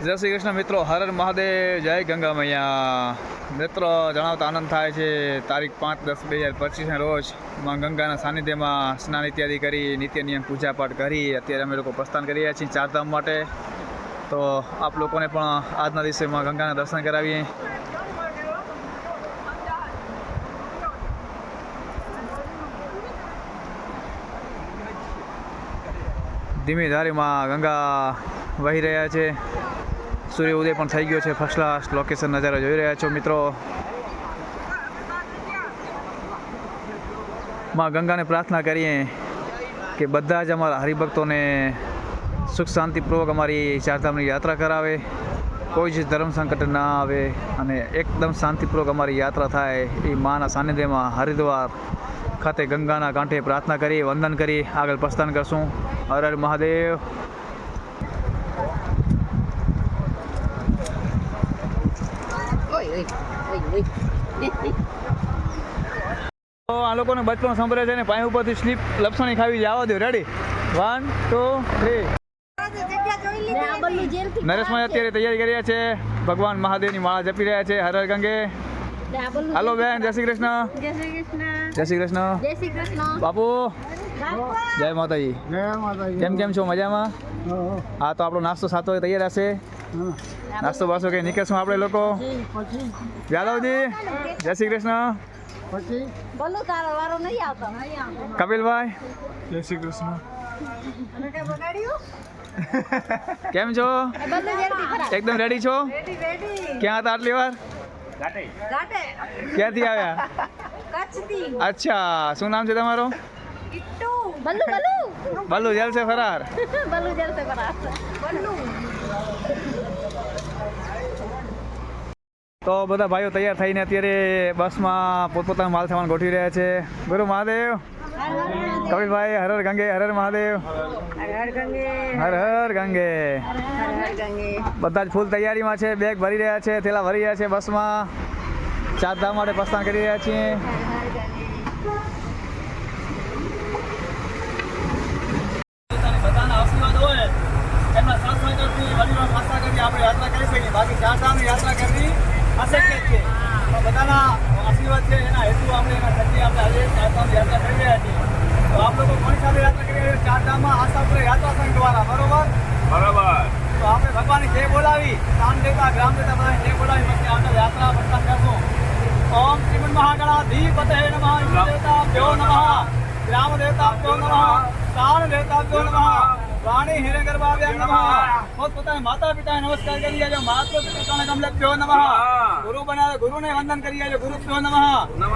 જય શ્રી કૃષ્ણ મિત્રો, હર મહાદેવ, જય ગંગા મૈયા મિત્રો, જણાવતા આનંદ થાય છે, તારીખ પાંચ દસ બે હજાર પચીસના રોજમાં ગંગાના સાનિધ્યમાં સ્નાન ઇત્યાદિ કરી, નિત્ય નિયમ પૂજાપાઠ કરી, અત્યારે અમે લોકો પ્રસ્થાન કરી રહ્યા છીએ ચારધામ માટે. તો આપ લોકોને પણ આજના દિવસે માં ગંગાના દર્શન કરાવીએ. ધીમી ધારીમાં ગંગા વહી રહ્યા છે. સૂર્ય ઉદય પણ થઈ ગયો છે. ફર્સ્ટ ક્લાસ લોકેશન નજારો જોઈ રહ્યા છો મિત્રો. માં ગંગાને પ્રાર્થના કરીએ કે બધા જ અમારા હરિભક્તોને સુખ શાંતિપૂર્વક અમારી ચારધામની યાત્રા કરાવે. કોઈ જ ધર્મ સંકટ ના આવે અને એકદમ શાંતિપૂર્વક અમારી યાત્રા થાય એ માના સાનિધ્યમાં હરિદ્વાર ખાતે ગંગાના કાંઠે પ્રાર્થના કરી વંદન કરી આગળ પ્રસ્થાન કરશું. હર હર મહાદેવ. તો આ લોકોને બચપણ સંભળે છે ને પાણી ઉપરથી સ્લીપ લપસણી ખાવી જવા દો રેડી વન ટુ થ્રી નરેશભાઈ અત્યારે તૈયારી કરી રહ્યા છે. ભગવાન મહાદેવની માળા જપી રહ્યા છે. હર હર ગંગે. હાલો બેન જય શ્રી કૃષ્ણ. જય શ્રી કૃષ્ણ. જય શ્રી કૃષ્ણ. જય શ્રી કૃષ્ણ. બાપુ. જય માતાજી. જય માતાજી. કેમ કેમ છો? મજામાં? હા, તો આપણો નાસ્તો સાતો તૈયાર હશે. નાસ્તો બાસ્તો કંઈ નીકળશું આપણે લોકો? યાદવજી જય શ્રી કૃષ્ણ. કપિલભાઈ. જય શ્રી કૃષ્ણ. કેમ છો? એકદમ રેડી છો? ક્યાં હતા આટલી વાર? ક્યાંથી આવ્યા? અચ્છા શું નામ છે તમારું? બલ્લુ બલ્લુ. બલ્લુ જેલ છે ફરાર. બલ્લુ જેલથી ખરા બલ્લુ. તો બધા ભાઈઓ તૈયાર થઈને અત્યારે બસમાં પોતપોતાનો માલ સામાન ગોઠવી રહ્યા છે. ગુરુ મહાદેવ. કપિલભાઈ હર હર ગંગે હર હર મહાદેવ. હર હર ગંગે. બધા જ ફૂલ તૈયારીમાં છે બેગ ભરી રહ્યા છે થેલા ભરી રહ્યા છે બસમાં. ચાર ધામ માટે પ્રસ્થાન કરી રહ્યા છીએ બધાના આશીર્વાદ હોય એમના સાથ સહકારથી વડીલો આશા કરી આપણે યાત્રા કરી શકીએ બાકી ચાર ધામની યાત્રા કરવી અશક્ય જ છે તો બધાના આશીર્વાદ છે એના હેતુ આપણે એના થકી આપણે આજે ચાર ધામની યાત્રા કરી રહ્યા છીએ તો આપ લોકો કોની સાથે યાત્રા કરી રહ્યા છો ચાર ધામમાં આશાપુર યાત્રા સંઘ દ્વારા બરોબર? બરાબર. તો આપણે ભગવાનની જય બોલાવી ગ્રામ દેતા ગ્રામ દેતા બધાની જય બોલાવી પછી આપણે યાત્રા પ્રસ્થાન કરશું. ઓમ શ્રીમન મહાગણાધિપતય નમઃ દેવતા દેવતાભ્યો નમઃ ગ્રામ દેવતાભ્યો નમઃ સ્થાન દેવતાભ્યો નમઃ. વાણી હિરણ નમઃ. પોત પોતાના માતા પિતાને નમસ્કાર કરી લેજો માતૃ પિતૃને કમલેભ્યો નમઃ. ગુરુ બનાવે ગુરુને વંદન કરી લેજો ગુરુભ્યો નમઃ.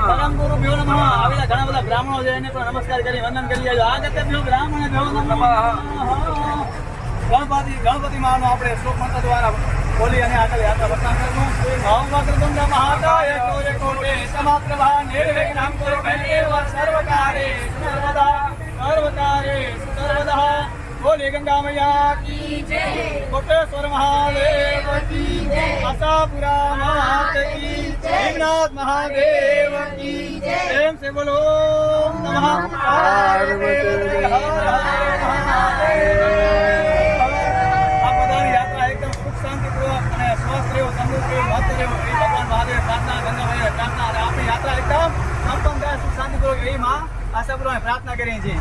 પરમ ગુરુભ્યો નમઃ. આવેલા ઘણા બધા બ્રાહ્મણો છે એને પણ નમસ્કાર કરી વંદન કરી લેજો આગત્યભ્યો બ્રાહ્મણેભ્યો નમઃ. ગણપતિ ગણપતિ માનો આપણે શ્લોક મંત્ર દ્વારા બોલી અને આગળ યાત્રા પ્રસ્થાન કરશું. ઓમ વક્રતુંડ મહાકાય કોરે કોટે સમાપ્રભા નિર્વિઘ્નં કુરુ. સર્વકારે સર્વદા સર્વકારે સર્વદા બોલી ગંગા મૈયા કી જય કોટેશ્વર મહાદેવ કી જય આશાપુરા માત કી જય ભીમનાથ મહાદેવ કી જય એમ સે બોલો નમઃ પાર્વતી હર હર મહાદેવ આ બધાની યાત્રા એકદમ સુખ શાંતિપૂર્વક અને સ્વસ્થ રહેવો સમૃદ્ધ રહેવો મસ્ત રહેવો એ ભગવાન મહાદેવ પ્રાર્થના ગંગાભાઈ પ્રાર્થના અને આપણી યાત્રા એકદમ સંપન્ન થાય સુખ શાંતિપૂર્વક એવી માં આશાપૂર્વક પ્રાર્થના કરીએ છીએ.